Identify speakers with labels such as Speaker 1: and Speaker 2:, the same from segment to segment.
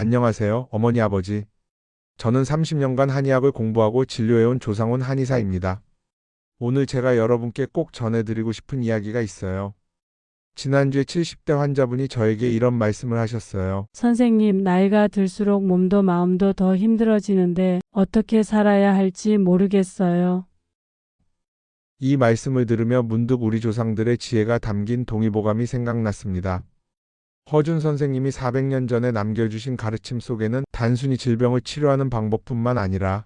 Speaker 1: 안녕하세요, 어머니 아버지. 저는 30년간 한의학을 공부하고 진료해온 조상훈 한의사입니다. 오늘 제가 여러분께 꼭 전해드리고 싶은 이야기가 있어요. 지난주에 70대 환자분이 저에게 이런 말씀을 하셨어요.
Speaker 2: 선생님, 나이가 들수록 몸도 마음도 더 힘들어지는데 어떻게 살아야 할지 모르겠어요.
Speaker 1: 이 말씀을 들으며 문득 우리 조상들의 지혜가 담긴 동의보감이 생각났습니다. 허준 선생님이 400년 전에 남겨주신 가르침 속에는 단순히 질병을 치료하는 방법뿐만 아니라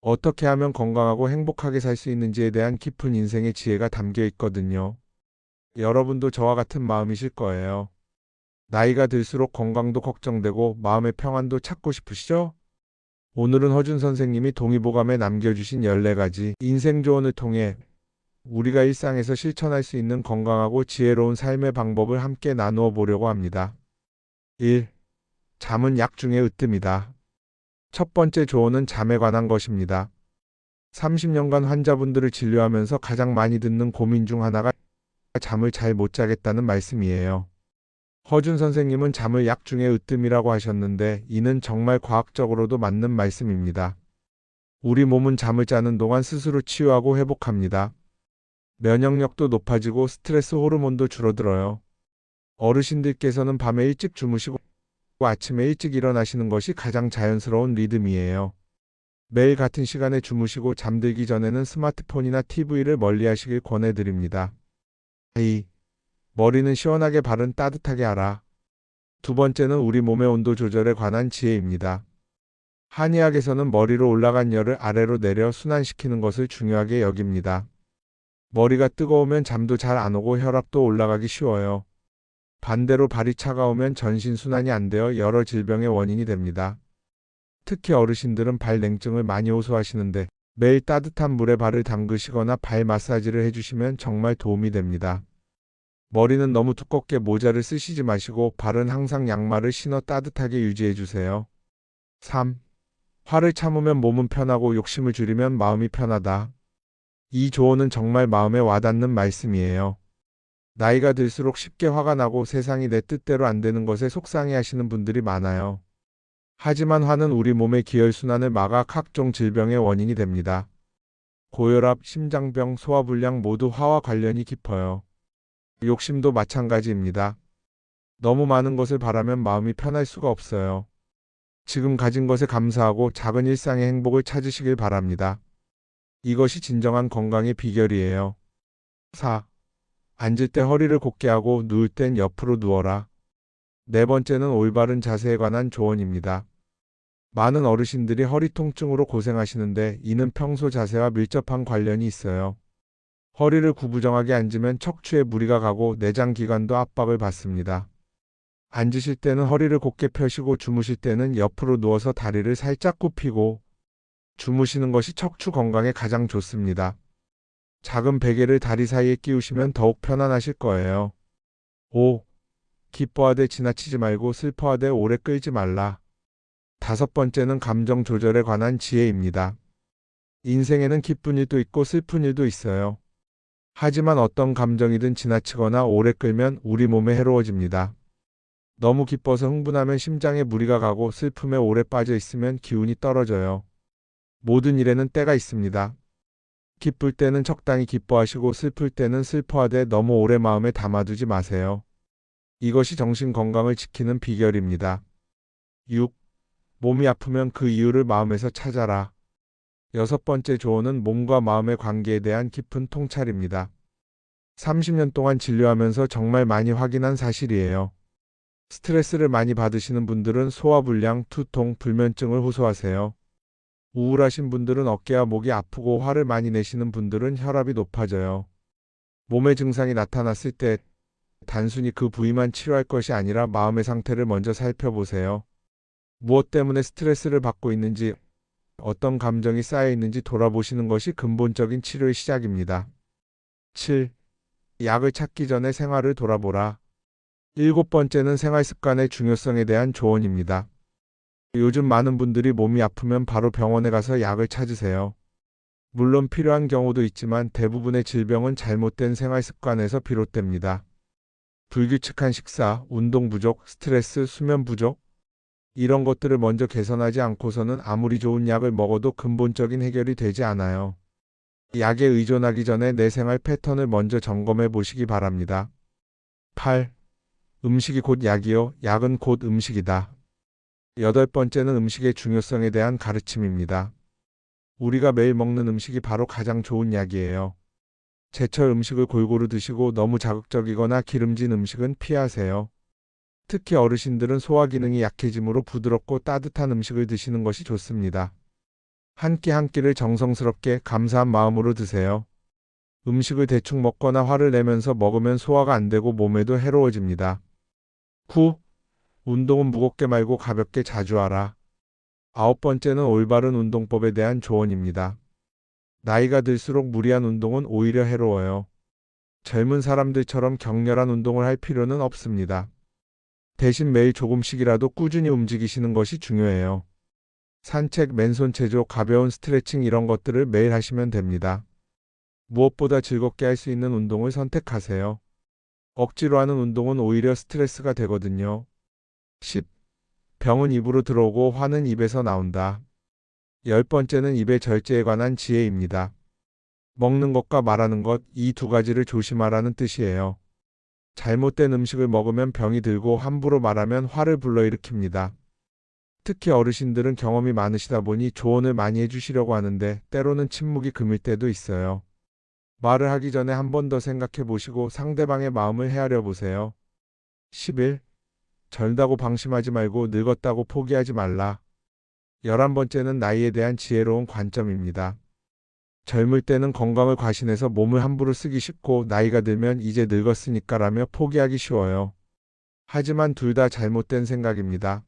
Speaker 1: 어떻게 하면 건강하고 행복하게 살 수 있는지에 대한 깊은 인생의 지혜가 담겨 있거든요. 여러분도 저와 같은 마음이실 거예요. 나이가 들수록 건강도 걱정되고 마음의 평안도 찾고 싶으시죠? 오늘은 허준 선생님이 동의보감에 남겨주신 14가지 인생 조언을 통해 우리가 일상에서 실천할 수 있는 건강하고 지혜로운 삶의 방법을 함께 나누어 보려고 합니다. 1. 잠은 약 중의 으뜸이다. 첫 번째 조언은 잠에 관한 것입니다. 30년간 환자분들을 진료하면서 가장 많이 듣는 고민 중 하나가 잠을 잘 못 자겠다는 말씀이에요. 허준 선생님은 잠을 약 중의 으뜸이라고 하셨는데 이는 정말 과학적으로도 맞는 말씀입니다. 우리 몸은 잠을 자는 동안 스스로 치유하고 회복합니다. 면역력도 높아지고 스트레스 호르몬도 줄어들어요. 어르신들께서는 밤에 일찍 주무시고 아침에 일찍 일어나시는 것이 가장 자연스러운 리듬이에요. 매일 같은 시간에 주무시고 잠들기 전에는 스마트폰이나 TV를 멀리 하시길 권해드립니다. 2. 머리는 시원하게 발은 따뜻하게 하라. 두 번째는 우리 몸의 온도 조절에 관한 지혜입니다. 한의학에서는 머리로 올라간 열을 아래로 내려 순환시키는 것을 중요하게 여깁니다. 머리가 뜨거우면 잠도 잘 안 오고 혈압도 올라가기 쉬워요. 반대로 발이 차가우면 전신순환이 안 되어 여러 질병의 원인이 됩니다. 특히 어르신들은 발 냉증을 많이 호소하시는데 매일 따뜻한 물에 발을 담그시거나 발 마사지를 해주시면 정말 도움이 됩니다. 머리는 너무 두껍게 모자를 쓰시지 마시고 발은 항상 양말을 신어 따뜻하게 유지해 주세요. 3. 화를 참으면 몸은 편하고 욕심을 줄이면 마음이 편하다. 이 조언은 정말 마음에 와닿는 말씀이에요. 나이가 들수록 쉽게 화가 나고 세상이 내 뜻대로 안 되는 것에 속상해 하시는 분들이 많아요. 하지만 화는 우리 몸의 기혈순환을 막아 각종 질병의 원인이 됩니다. 고혈압, 심장병, 소화불량 모두 화와 관련이 깊어요. 욕심도 마찬가지입니다. 너무 많은 것을 바라면 마음이 편할 수가 없어요. 지금 가진 것에 감사하고 작은 일상의 행복을 찾으시길 바랍니다. 이것이 진정한 건강의 비결이에요. 4. 앉을 때 허리를 곧게 하고 누울 땐 옆으로 누워라. 네 번째는 올바른 자세에 관한 조언입니다. 많은 어르신들이 허리 통증으로 고생하시는데 이는 평소 자세와 밀접한 관련이 있어요. 허리를 구부정하게 앉으면 척추에 무리가 가고 내장 기관도 압박을 받습니다. 앉으실 때는 허리를 곧게 펴시고 주무실 때는 옆으로 누워서 다리를 살짝 굽히고 주무시는 것이 척추 건강에 가장 좋습니다. 작은 베개를 다리 사이에 끼우시면 더욱 편안하실 거예요. 5. 기뻐하되 지나치지 말고 슬퍼하되 오래 끌지 말라. 다섯 번째는 감정 조절에 관한 지혜입니다. 인생에는 기쁜 일도 있고 슬픈 일도 있어요. 하지만 어떤 감정이든 지나치거나 오래 끌면 우리 몸에 해로워집니다. 너무 기뻐서 흥분하면 심장에 무리가 가고 슬픔에 오래 빠져 있으면 기운이 떨어져요. 모든 일에는 때가 있습니다. 기쁠 때는 적당히 기뻐하시고 슬플 때는 슬퍼하되 너무 오래 마음에 담아두지 마세요. 이것이 정신 건강을 지키는 비결입니다. 6. 몸이 아프면 그 이유를 마음에서 찾아라. 여섯 번째 조언은 몸과 마음의 관계에 대한 깊은 통찰입니다. 30년 동안 진료하면서 정말 많이 확인한 사실이에요. 스트레스를 많이 받으시는 분들은 소화불량, 두통, 불면증을 호소하세요. 우울하신 분들은 어깨와 목이 아프고 화를 많이 내시는 분들은 혈압이 높아져요. 몸의 증상이 나타났을 때 단순히 그 부위만 치료할 것이 아니라 마음의 상태를 먼저 살펴보세요. 무엇 때문에 스트레스를 받고 있는지, 어떤 감정이 쌓여 있는지 돌아보시는 것이 근본적인 치료의 시작입니다. 7. 약을 찾기 전에 생활을 돌아보라. 일곱 번째는 생활 습관의 중요성에 대한 조언입니다. 요즘 많은 분들이 몸이 아프면 바로 병원에 가서 약을 찾으세요. 물론 필요한 경우도 있지만 대부분의 질병은 잘못된 생활 습관에서 비롯됩니다. 불규칙한 식사, 운동 부족, 스트레스, 수면 부족, 이런 것들을 먼저 개선하지 않고서는 아무리 좋은 약을 먹어도 근본적인 해결이 되지 않아요. 약에 의존하기 전에 내 생활 패턴을 먼저 점검해 보시기 바랍니다. 8. 음식이 곧 약이요. 약은 곧 음식이다. 여덟 번째는 음식의 중요성에 대한 가르침입니다. 우리가 매일 먹는 음식이 바로 가장 좋은 약이에요. 제철 음식을 골고루 드시고 너무 자극적이거나 기름진 음식은 피하세요. 특히 어르신들은 소화 기능이 약해지므로 부드럽고 따뜻한 음식을 드시는 것이 좋습니다. 한 끼 한 끼를 정성스럽게 감사한 마음으로 드세요. 음식을 대충 먹거나 화를 내면서 먹으면 소화가 안 되고 몸에도 해로워집니다. 9. 운동은 무겁게 말고 가볍게 자주 하라. 아홉 번째는 올바른 운동법에 대한 조언입니다. 나이가 들수록 무리한 운동은 오히려 해로워요. 젊은 사람들처럼 격렬한 운동을 할 필요는 없습니다. 대신 매일 조금씩이라도 꾸준히 움직이시는 것이 중요해요. 산책, 맨손 체조, 가벼운 스트레칭 이런 것들을 매일 하시면 됩니다. 무엇보다 즐겁게 할 수 있는 운동을 선택하세요. 억지로 하는 운동은 오히려 스트레스가 되거든요. 10. 병은 입으로 들어오고 화는 입에서 나온다. 열 번째는 입의 절제에 관한 지혜입니다. 먹는 것과 말하는 것, 이 두 가지를 조심하라는 뜻이에요. 잘못된 음식을 먹으면 병이 들고 함부로 말하면 화를 불러일으킵니다. 특히 어르신들은 경험이 많으시다 보니 조언을 많이 해주시려고 하는데 때로는 침묵이 금일 때도 있어요. 말을 하기 전에 한 번 더 생각해 보시고 상대방의 마음을 헤아려 보세요. 11. 젊다고 방심하지 말고 늙었다고 포기하지 말라. 11번째는 나이에 대한 지혜로운 관점입니다. 젊을 때는 건강을 과신해서 몸을 함부로 쓰기 쉽고 나이가 들면 이제 늙었으니까 라며 포기하기 쉬워요. 하지만 둘 다 잘못된 생각입니다.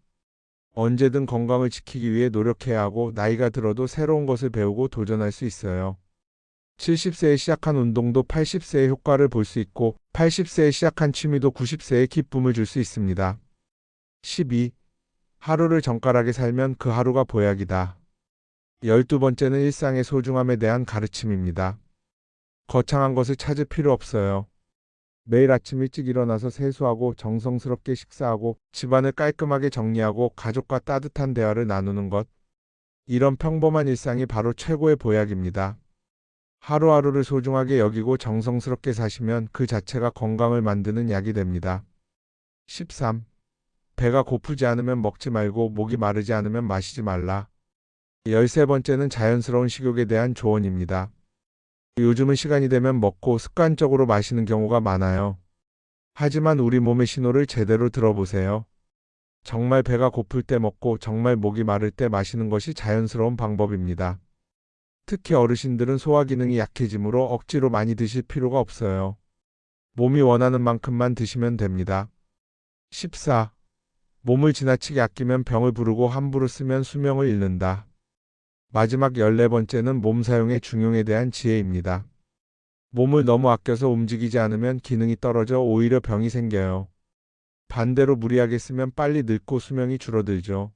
Speaker 1: 언제든 건강을 지키기 위해 노력해야 하고 나이가 들어도 새로운 것을 배우고 도전할 수 있어요. 70세에 시작한 운동도 80세의 효과를 볼 수 있고 80세에 시작한 취미도 90세에 기쁨을 줄 수 있습니다. 12. 하루를 정갈하게 살면 그 하루가 보약이다. 열두 번째는 일상의 소중함에 대한 가르침입니다. 거창한 것을 찾을 필요 없어요. 매일 아침 일찍 일어나서 세수하고 정성스럽게 식사하고 집안을 깔끔하게 정리하고 가족과 따뜻한 대화를 나누는 것. 이런 평범한 일상이 바로 최고의 보약입니다. 하루하루를 소중하게 여기고 정성스럽게 사시면 그 자체가 건강을 만드는 약이 됩니다. 13. 배가 고프지 않으면 먹지 말고 목이 마르지 않으면 마시지 말라. 열세 번째는 자연스러운 식욕에 대한 조언입니다. 요즘은 시간이 되면 먹고 습관적으로 마시는 경우가 많아요. 하지만 우리 몸의 신호를 제대로 들어보세요. 정말 배가 고플 때 먹고 정말 목이 마를 때 마시는 것이 자연스러운 방법입니다. 특히 어르신들은 소화 기능이 약해지므로 억지로 많이 드실 필요가 없어요. 몸이 원하는 만큼만 드시면 됩니다. 14. 몸을 지나치게 아끼면 병을 부르고 함부로 쓰면 수명을 잃는다. 마지막 14번째는 몸 사용의 중용에 대한 지혜입니다. 몸을 너무 아껴서 움직이지 않으면 기능이 떨어져 오히려 병이 생겨요. 반대로 무리하게 쓰면 빨리 늙고 수명이 줄어들죠.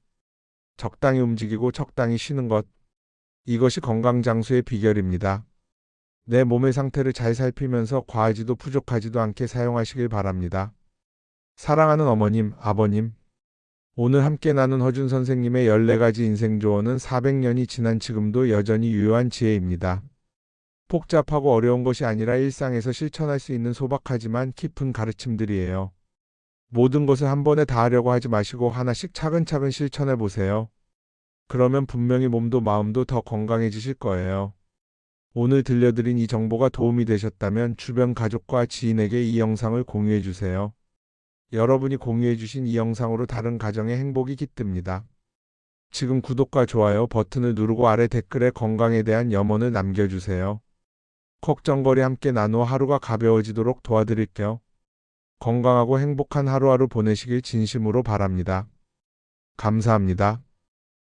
Speaker 1: 적당히 움직이고 적당히 쉬는 것. 이것이 건강 장수의 비결입니다. 내 몸의 상태를 잘 살피면서 과하지도 부족하지도 않게 사용하시길 바랍니다. 사랑하는 어머님, 아버님. 오늘 함께 나눈 허준 선생님의 14가지 인생 조언은 400년이 지난 지금도 여전히 유효한 지혜입니다. 복잡하고 어려운 것이 아니라 일상에서 실천할 수 있는 소박하지만 깊은 가르침들이에요. 모든 것을 한 번에 다 하려고 하지 마시고 하나씩 차근차근 실천해 보세요. 그러면 분명히 몸도 마음도 더 건강해지실 거예요. 오늘 들려드린 이 정보가 도움이 되셨다면 주변 가족과 지인에게 이 영상을 공유해 주세요. 여러분이 공유해 주신 이 영상으로 다른 가정의 행복이 깃듭니다. 지금 구독과 좋아요 버튼을 누르고 아래 댓글에 건강에 대한 염원을 남겨주세요. 걱정거리 함께 나누어 하루가 가벼워지도록 도와드릴게요. 건강하고 행복한 하루하루 보내시길 진심으로 바랍니다. 감사합니다.